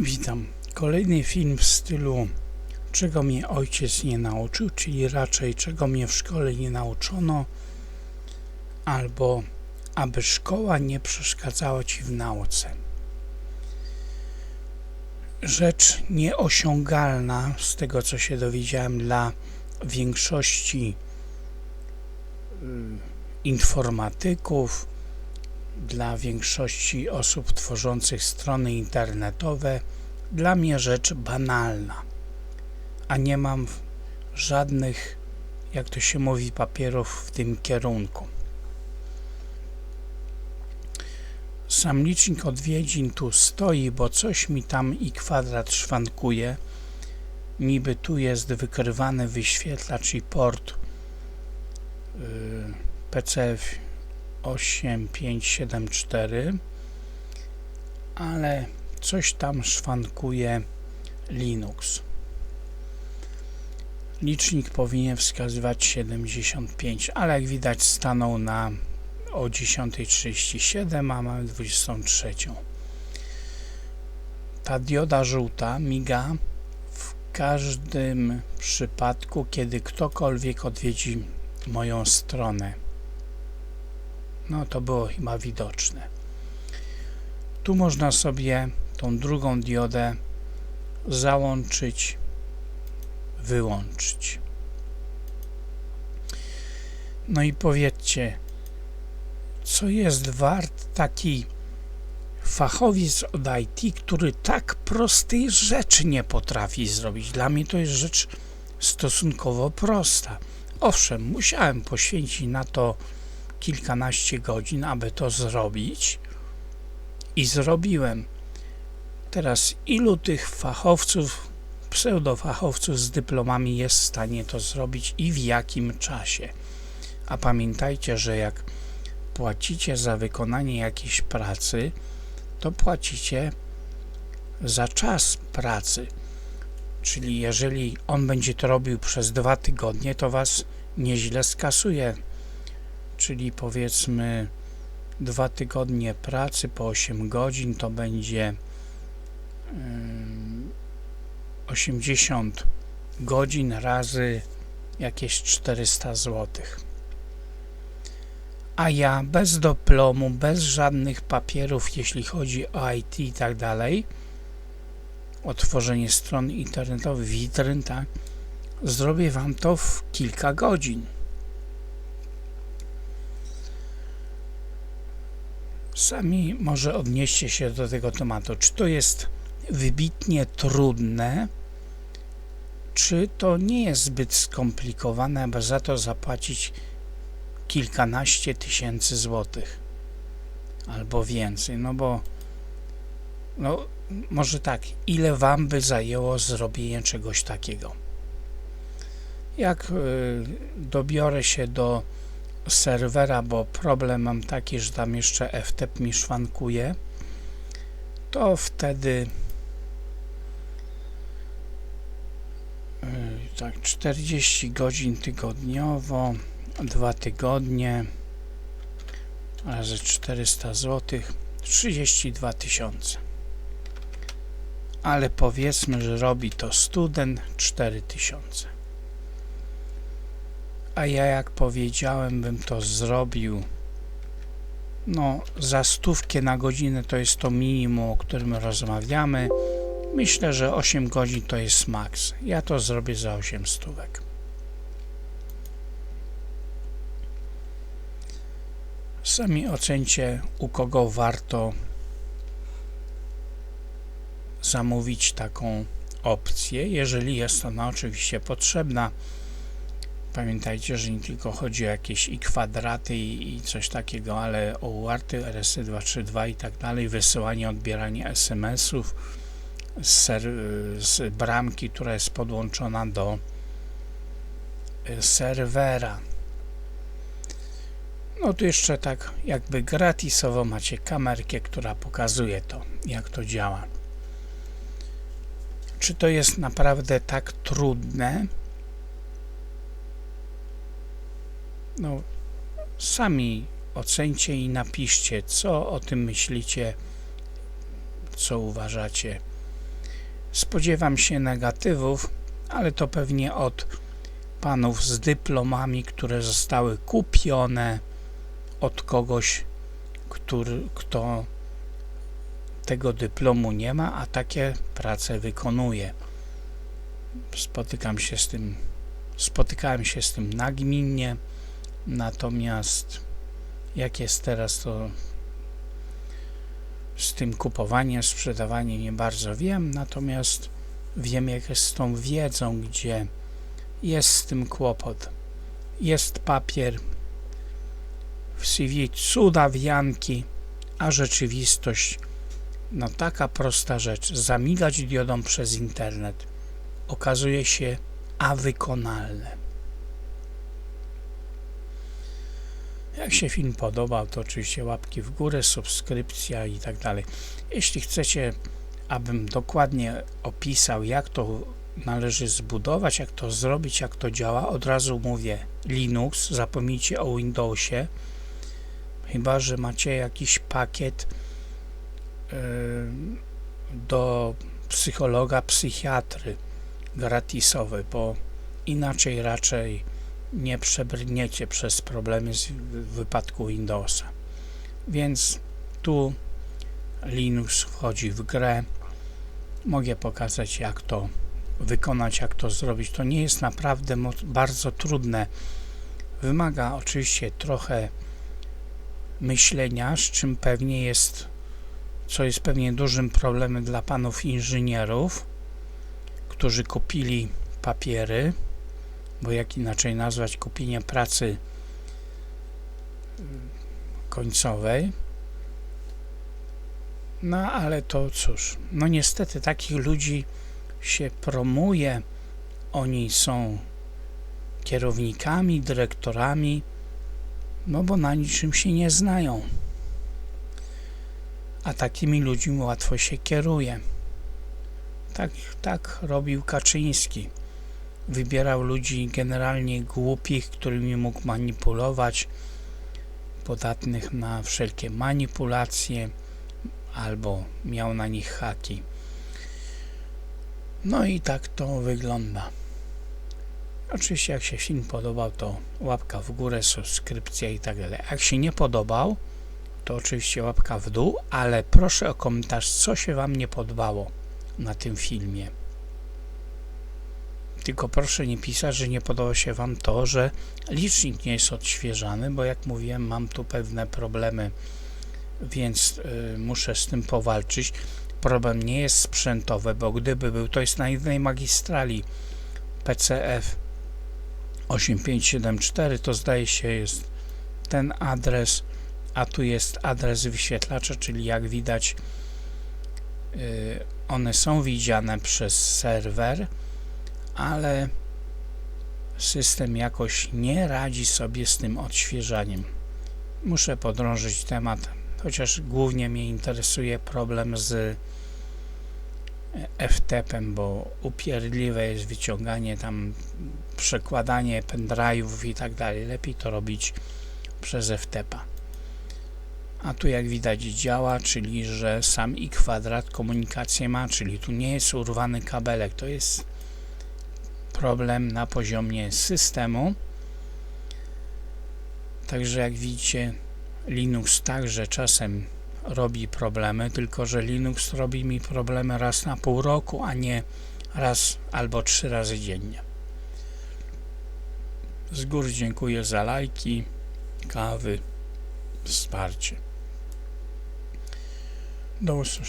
Witam. Kolejny film w stylu czego mnie ojciec nie nauczył, czyli raczej czego mnie w szkole nie nauczono, albo aby szkoła nie przeszkadzała ci w nauce. Rzecz nieosiągalna z tego co się dowiedziałem dla większości y, informatyków, dla większości osób tworzących strony internetowe, dla mnie rzecz banalna, a nie mam żadnych, jak to się mówi, papierów w tym kierunku. Sam licznik odwiedzin tu stoi, bo coś mi tam i kwadrat szwankuje. Niby tu jest wykrywany wyświetlacz i port yy, PCF 8574 ale coś tam szwankuje Linux. Licznik powinien wskazywać 75, ale jak widać stanął na o 10.37, a mamy 23. Ta dioda żółta miga w każdym przypadku, kiedy ktokolwiek odwiedzi moją stronę. No to było chyba widoczne. Tu można sobie tą drugą diodę załączyć, wyłączyć. No i powiedzcie, co jest wart taki fachowiec od IT, który tak prostej rzeczy nie potrafi zrobić. Dla mnie to jest rzecz stosunkowo prosta. Owszem, musiałem poświęcić na to kilkanaście godzin, aby to zrobić i zrobiłem. Teraz ilu tych fachowców, pseudofachowców z dyplomami jest w stanie to zrobić i w jakim czasie? A pamiętajcie, że jak płacicie za wykonanie jakiejś pracy, to płacicie za czas pracy. Czyli jeżeli on będzie to robił przez dwa tygodnie, to was nieźle skasuje. Czyli powiedzmy dwa tygodnie pracy po 8 godzin to będzie 80 godzin razy jakieś 400 zł. A ja bez dyplomu, bez żadnych papierów, jeśli chodzi o IT i tak dalej, o tworzenie stron internetowych, witryn, tak, zrobię Wam to w kilka godzin. Sami może odnieście się do tego tematu. Czy to jest wybitnie trudne, czy to nie jest zbyt skomplikowane, aby za to zapłacić kilkanaście tysięcy złotych albo więcej, no bo no może tak, ile Wam by zajęło zrobienie czegoś takiego? Jak y, dobiorę się do serwera, bo problem mam taki, że tam jeszcze FTP mi szwankuje, to wtedy yy, tak 40 godzin tygodniowo, dwa tygodnie razy 400 zł 32 tysiące. Ale powiedzmy, że robi to student 4000 a ja jak powiedziałem bym to zrobił. No za stówkę na godzinę to jest to minimum, o którym rozmawiamy. Myślę, że 8 godzin to jest maks. Ja to zrobię za 8 stówek. Sami ocencie u kogo warto zamówić taką opcję, jeżeli jest ona oczywiście potrzebna Pamiętajcie, że nie tylko chodzi o jakieś i kwadraty i, i coś takiego, ale o UARTy, RSC232 i tak dalej, wysyłanie, odbieranie SMS-ów z, z bramki, która jest podłączona do e, serwera. No tu jeszcze tak jakby gratisowo macie kamerkę, która pokazuje to, jak to działa. Czy to jest naprawdę tak trudne? No, sami ocencie i napiszcie, co o tym myślicie, co uważacie. Spodziewam się negatywów, ale to pewnie od panów z dyplomami, które zostały kupione od kogoś, który, kto tego dyplomu nie ma, a takie prace wykonuje. Spotykam się z tym, spotykałem się z tym nagminnie, natomiast jak jest teraz, to z tym kupowaniem, sprzedawaniem nie bardzo wiem, natomiast wiem jak jest z tą wiedzą, gdzie jest z tym kłopot. Jest papier w CV, cuda wianki, a rzeczywistość no taka prosta rzecz, zamigać diodą przez internet okazuje się awykonalne. Jak się film podobał, to oczywiście łapki w górę, subskrypcja i tak dalej. Jeśli chcecie, abym dokładnie opisał, jak to należy zbudować, jak to zrobić, jak to działa, od razu mówię Linux, zapomnijcie o Windowsie, chyba że macie jakiś pakiet yy, do psychologa, psychiatry gratisowy, bo inaczej raczej nie przebrniecie przez problemy z, wypadku Windowsa. Więc tu Linux wchodzi w grę. Mogę pokazać jak to wykonać, jak to zrobić. To nie jest naprawdę bardzo trudne. Wymaga oczywiście trochę myślenia, z czym pewnie jest, co jest pewnie dużym problemem dla panów inżynierów, którzy kupili papiery, bo jak inaczej nazwać kupienie pracy końcowej. No ale to cóż, no niestety takich ludzi się promuje, oni są kierownikami, dyrektorami, no bo na niczym się nie znają. A takimi ludźmi łatwo się kieruje. Tak, tak robił Kaczyński. Wybierał ludzi generalnie głupich, którymi mógł manipulować, podatnych na wszelkie manipulacje, albo miał na nich haki. No i tak to wygląda. Oczywiście jak się film podobał, to łapka w górę, subskrypcja i tak dalej. Jak się nie podobał, to oczywiście łapka w dół, ale proszę o komentarz, co się Wam nie podobało na tym filmie. Tylko proszę nie pisać, że nie podoba się Wam to, że licznik nie jest odświeżany, bo jak mówiłem, mam tu pewne problemy, więc y, muszę z tym powalczyć. Problem nie jest sprzętowy, bo gdyby był, to jest na jednej magistrali PCF 8574, to zdaje się jest ten adres, a tu jest adres wyświetlacza, czyli jak widać y, one są widziane przez serwer, ale system jakoś nie radzi sobie z tym odświeżaniem. Muszę podrążyć temat, chociaż głównie mnie interesuje problem z FTP-em, bo upierdliwe jest wyciąganie tam, przekładanie pendrive'ów i tak dalej. Lepiej to robić przez FTP-a. A tu jak widać działa, czyli że sam i kwadrat komunikację ma, czyli tu nie jest urwany kabelek, to jest problem na poziomie systemu. Także jak widzicie, Linux także czasem robi problemy, tylko że Linux robi mi problemy raz na pół roku, a nie raz albo trzy razy dziennie. Z góry dziękuję za lajki, kawy, wsparcie. Do usłyszenia.